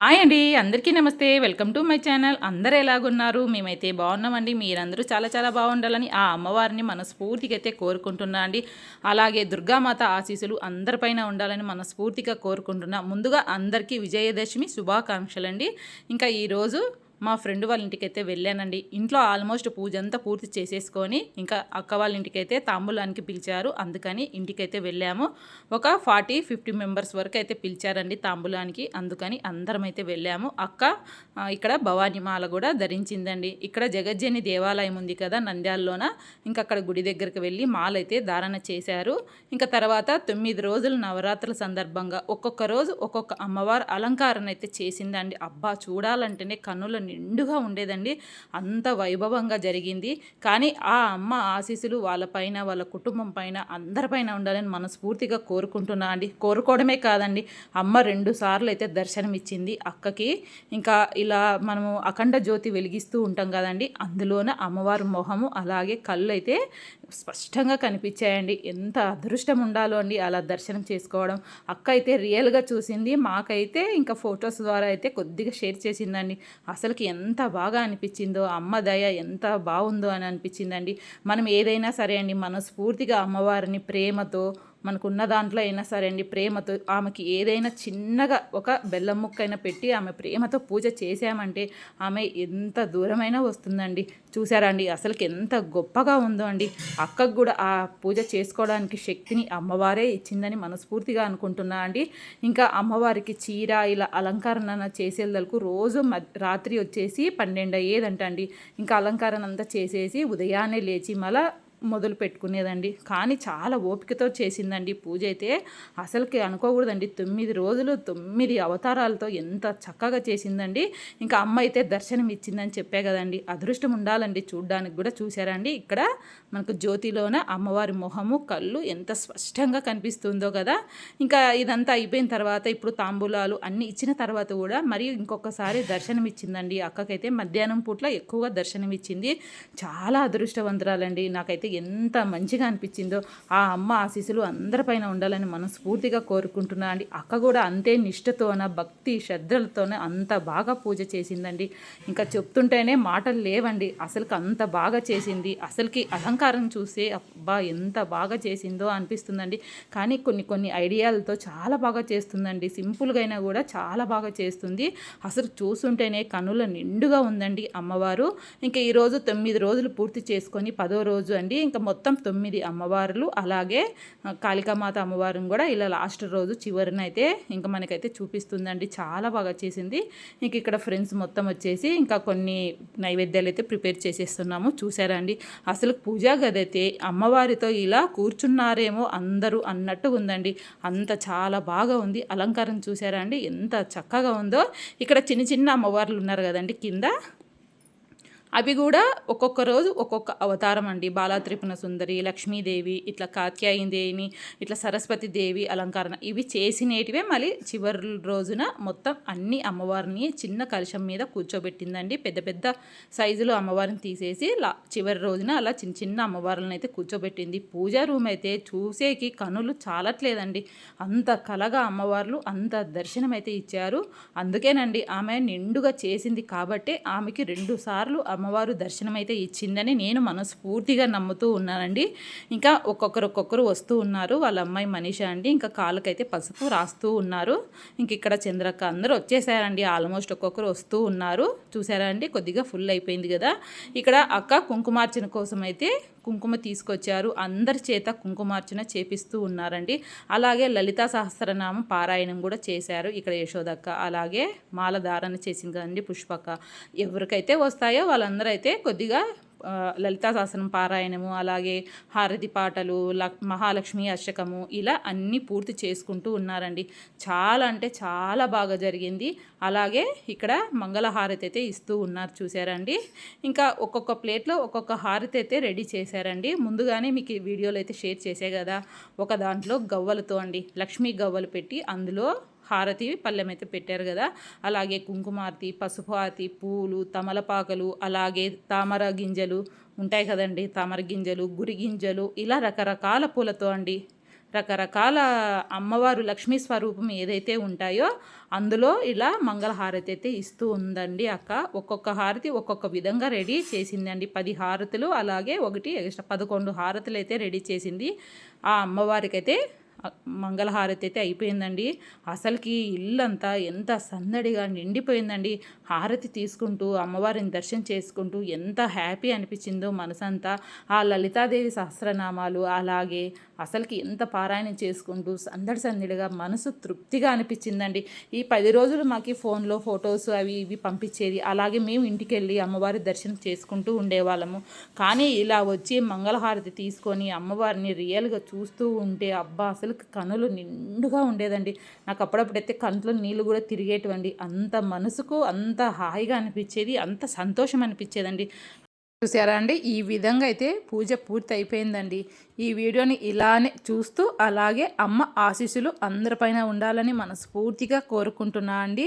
Hi అండి అందరికీ నమస్తే. Welcome to my channel. అందరు ఎలాగున్నారు? మేమైతే బాగున్నామండి. మీరందరూ చాలా చాలా బాగుండాలని ఆ అమ్మవారిని మనస్ఫూర్తిగా అయితే కోరుకుంటున్నా అండి. అలాగే దుర్గామాత ఆశీస్సులు అందరిపైన ఉండాలని మనస్ఫూర్తిగా కోరుకుంటున్నా. ముందుగా అందరికీ విజయదశమి శుభాకాంక్షలు అండి ఇంకా ఈరోజు మా ఫ్రెండ్ వాళ్ళ ఇంటికి అయితే వెళ్ళానండి. ఇంట్లో ఆల్మోస్ట్ పూజ అంతా పూర్తి చేసేసుకొని ఇంకా అక్క వాళ్ళ ఇంటికి అయితే తాంబూలానికి పిలిచారు. అందుకని ఇంటికైతే వెళ్ళాము. ఒక ఫార్టీ ఫిఫ్టీ మెంబర్స్ వరకు అయితే పిలిచారండి తాంబూలానికి. అందుకని అందరం అయితే వెళ్ళాము. అక్క ఇక్కడ భవానీమాల కూడా ధరించిందండి. ఇక్కడ జగజ్జని దేవాలయం ఉంది కదా నంద్యాలలోన. ఇంకా అక్కడ గుడి దగ్గరికి వెళ్ళి మాల అయితే ధారణ చేశారు. ఇంకా తర్వాత తొమ్మిది రోజులు నవరాత్రుల సందర్భంగా ఒక్కొక్క రోజు ఒక్కొక్క అమ్మవారు అలంకారణ అయితే చేసిందండి. అబ్బా చూడాలంటేనే కన్నుల నిండుగా ఉండేదండి. అంత వైభవంగా జరిగింది. కానీ ఆ అమ్మ ఆశీస్సులు వాళ్ళపైన వాళ్ళ కుటుంబం పైన అందరిపైన ఉండాలని మనస్ఫూర్తిగా కోరుకుంటున్నా అండి. కోరుకోవడమే కాదండి. అమ్మ రెండు సార్లు అయితే దర్శనం ఇచ్చింది అక్కకి. ఇంకా ఇలా మనము అఖండ జ్యోతి వెలిగిస్తూ ఉంటాం కదండి. అందులోన అమ్మవారి మొహము అలాగే కళ్ళు అయితే స్పష్టంగా కనిపించాయండి. ఎంత అదృష్టం ఉండాలో అండి అలా దర్శనం చేసుకోవడం. అక్క అయితే రియల్గా చూసింది మాకైతే ఇంకా ఫొటోస్ ద్వారా అయితే కొద్దిగా షేర్ చేసిందండి. అసలుకి ఎంత బాగా అనిపించిందో అమ్మ దయ ఎంత బాగుందో అని అనిపించిందండి. మనం ఏదైనా సరే అండి మనస్ఫూర్తిగా అమ్మవారిని ప్రేమతో మనకున్న దాంట్లో అయినా సరే అండి ప్రేమతో ఆమెకి ఏదైనా చిన్నగా ఒక బెల్లం ముక్కైనా పెట్టి ఆమె ప్రేమతో పూజ చేశామంటే ఆమె ఎంత దూరమైనా వస్తుందండి. చూసారండి అసలుకి ఎంత గొప్పగా ఉందో అండి. అక్కకు కూడా ఆ పూజ చేసుకోవడానికి శక్తిని అమ్మవారే ఇచ్చిందని మనస్ఫూర్తిగా అనుకుంటున్నా అండి. ఇంకా అమ్మవారికి చీర ఇలా అలంకరణ చేసేందుకు రోజు రాత్రి వచ్చేసి పన్నెండు అయ్యేదంట అండి ఇంకా అలంకరణ అంతా చేసేసి ఉదయాన్నే లేచి మళ్ళీ మొదలు పెట్టుకునేదండి. కానీ చాలా ఓపికతో చేసిందండి పూజ అయితే. అసలుకి అనుకోకూడదండి. తొమ్మిది రోజులు తొమ్మిది అవతారాలతో ఎంత చక్కగా చేసిందండి. ఇంకా అమ్మ అయితే దర్శనం ఇచ్చిందని చెప్పే కదండి. అదృష్టం ఉండాలండి చూడ్డానికి కూడా చూసారండి ఇక్కడ మనకు జ్యోతిలోన అమ్మవారి మొహము కళ్ళు ఎంత స్పష్టంగా కనిపిస్తుందో కదా. ఇంకా ఇదంతా అయిపోయిన తర్వాత ఇప్పుడు తాంబూలాలు అన్నీ ఇచ్చిన తర్వాత కూడా మరి ఇంకొకసారి దర్శనం ఇచ్చిందండి. అక్కకైతే మధ్యాహ్నం పూట్ల ఎక్కువగా దర్శనం ఇచ్చింది. చాలా అదృష్టవంతురాలండి. నాకైతే ఎంత మంచిగా అనిపించిందో ఆ అమ్మ ఆశీస్సులు అందరిపైన ఉండాలని మనస్ఫూర్తిగా కోరుకుంటున్నా అండి. అక్క కూడా అంతే నిష్ఠతోన భక్తి శ్రద్ధలతోనే అంత బాగా పూజ చేసిందండి. ఇంకా చెప్తుంటేనే మాటలు లేవండి. అసలుకి అంత బాగా చేసింది. అసలుకి అలంకారం చూసే అబ్బా ఎంత బాగా చేసిందో అనిపిస్తుందండి. కానీ కొన్ని కొన్ని ఐడియాలతో చాలా బాగా చేస్తుందండి. సింపుల్గా అయినా కూడా చాలా బాగా చేస్తుంది. అసలు చూస్తుంటేనే కనుల నిండుగా ఉందండి అమ్మవారు. ఇంకా ఈరోజు తొమ్మిది రోజులు పూర్తి చేసుకొని పదో రోజు అండి. ఇంకా మొత్తం తొమ్మిది అమ్మవార్లు అలాగే కాళికామాత అమ్మవారిని కూడా ఇలా లాస్ట్ రోజు చివరినైతే అయితే ఇంకా మనకైతే చూపిస్తుందండి. చాలా బాగా చేసింది. ఇంక ఇక్కడ ఫ్రెండ్స్ మొత్తం వచ్చేసి ఇంకా కొన్ని నైవేద్యాలు అయితే ప్రిపేర్ చేసేస్తున్నాము. చూసారా అండి? అసలు పూజా గది అయితే అమ్మవారితో ఇలా కూర్చున్నారేమో అందరూ అన్నట్టు ఉందండి. అంత చాలా బాగా ఉంది. అలంకారం చూసారా అండి? ఎంత చక్కగా ఉందో. ఇక్కడ చిన్న చిన్న అమ్మవార్లు ఉన్నారు కదండి కింద. అవి కూడా ఒక్కొక్క రోజు ఒక్కొక్క అవతారం అండి. బాలా త్రిపుణ సుందరి లక్ష్మీదేవి ఇట్లా దేవిని ఇట్లా సరస్వతి దేవి అలంకరణ ఇవి చేసినేటివే మళ్ళీ చివరి రోజున మొత్తం అన్ని అమ్మవారిని చిన్న కలశం మీద కూర్చోబెట్టిందండి. పెద్ద పెద్ద సైజులో అమ్మవారిని తీసేసి చివరి రోజున అలా చిన్న చిన్న అమ్మవార్లను అయితే కూర్చోబెట్టింది. పూజా రూమ్ అయితే చూసేకి కనులు చాలట్లేదండి. అంత కలగా అమ్మవార్లు అంత దర్శనం అయితే ఇచ్చారు. అందుకేనండి ఆమె నిండుగా చేసింది కాబట్టి ఆమెకి రెండు సార్లు అమ్మవారు దర్శనమైతే ఇచ్చిందని నేను మనస్ఫూర్తిగా నమ్ముతూ ఉన్నానండి. ఇంకా ఒక్కొక్కరు ఒక్కొక్కరు వస్తూ ఉన్నారు. వాళ్ళ అమ్మాయి మనీష అండి. ఇంకా కాళ్ళకైతే పసుపు రాస్తూ ఉన్నారు. ఇంక ఇక్కడ చంద్రక్క అందరూ వచ్చేసారండి. ఆల్మోస్ట్ ఒక్కొక్కరు వస్తూ ఉన్నారు. చూసారా అండి? కొద్దిగా ఫుల్ అయిపోయింది కదా. ఇక్కడ అక్క కుంకుమార్చన కోసం అయితే కుంకుమ తీసుకొచ్చారు. అందరి చేత కుంకుమార్చన చేపిస్తూ ఉన్నారండి. అలాగే లలితా సహస్రనామం పారాయణం కూడా చేశారు ఇక్కడ యశోదక్క. అలాగే మాల ధారణ చేసింది కదండి పుష్పక్క. ఎవరికైతే వస్తాయో వాళ్ళందరూ అయితే కొద్దిగా లలితాశాసనం పారాయణము అలాగే హారతి పాటలు మహాలక్ష్మి అర్చకము ఇలా అన్నీ పూర్తి చేసుకుంటూ ఉన్నారండి. చాలా అంటే చాలా బాగా జరిగింది. అలాగే ఇక్కడ మంగళహారతి అయితే ఇస్తూ ఉన్నారు చూసారండి. ఇంకా ఒక్కొక్క ప్లేట్లో ఒక్కొక్క హారతి అయితే రెడీ చేశారండి. ముందుగానే మీకు వీడియోలో అయితే షేర్ చేసే కదా. ఒక దాంట్లో గవ్వలతో అండి లక్ష్మీ గవ్వలు పెట్టి అందులో హారతి పళ్ళెం అయితే పెట్టారు కదా. అలాగే కుంకుమార్తి పసుపు ఆరతి పూలు తమలపాకలు అలాగే తామర గింజలు ఉంటాయి కదండి. తామర గింజలు గురి గింజలు ఇలా రకరకాల పూలతో అండి. రకరకాల అమ్మవారు లక్ష్మీ స్వరూపం ఏదైతే ఉంటాయో అందులో ఇలా మంగళ హారతి అయితే ఇస్తూ ఉందండి అక్క. ఒక్కొక్క హారతి ఒక్కొక్క విధంగా రెడీ చేసిందండి. పది హారతులు అలాగే ఒకటి ఎక్స్ట్రా పదకొండు హారతులు అయితే రెడీ చేసింది. ఆ అమ్మవారికైతే మంగళహారతి అయితే అయిపోయిందండి. అసలుకి ఇల్లంతా ఎంత సందడిగా నిండిపోయిందండి. హారతి తీసుకుంటూ అమ్మవారిని దర్శనం చేసుకుంటూ ఎంత హ్యాపీ అనిపించిందో మనసంతా. ఆ లలితాదేవి సహస్రనామాలు అలాగే అసలుకి ఎంత పారాయణం చేసుకుంటూ సందడి సందడిగా మనసు తృప్తిగా అనిపించిందండి. ఈ పది రోజులు మాకు ఫోన్లో ఫొటోస్ అవి ఇవి పంపించేది. అలాగే మేము ఇంటికి వెళ్ళి అమ్మవారి దర్శనం చేసుకుంటూ ఉండేవాళ్ళము. కానీ ఇలా వచ్చి మంగళహారతి తీసుకొని అమ్మవారిని రియల్గా చూస్తూ ఉంటే అబ్బా అసలు కనులు నిండుగా ఉండేదండి. నాకు అప్పుడప్పుడైతే కంట్లో నీళ్ళు కూడా తిరిగేటివండి. అంత మనసుకు అంత హాయిగా అనిపించేది అంత సంతోషం అనిపించేదండి. చూసారా అండి? ఈ విధంగా అయితే పూజ పూర్తి అయిపోయిందండి. ఈ వీడియోని ఇలానే చూస్తూ అలాగే అమ్మ ఆశీస్సులు అందరిపైన ఉండాలని మనస్ఫూర్తిగా కోరుకుంటున్నా అండి.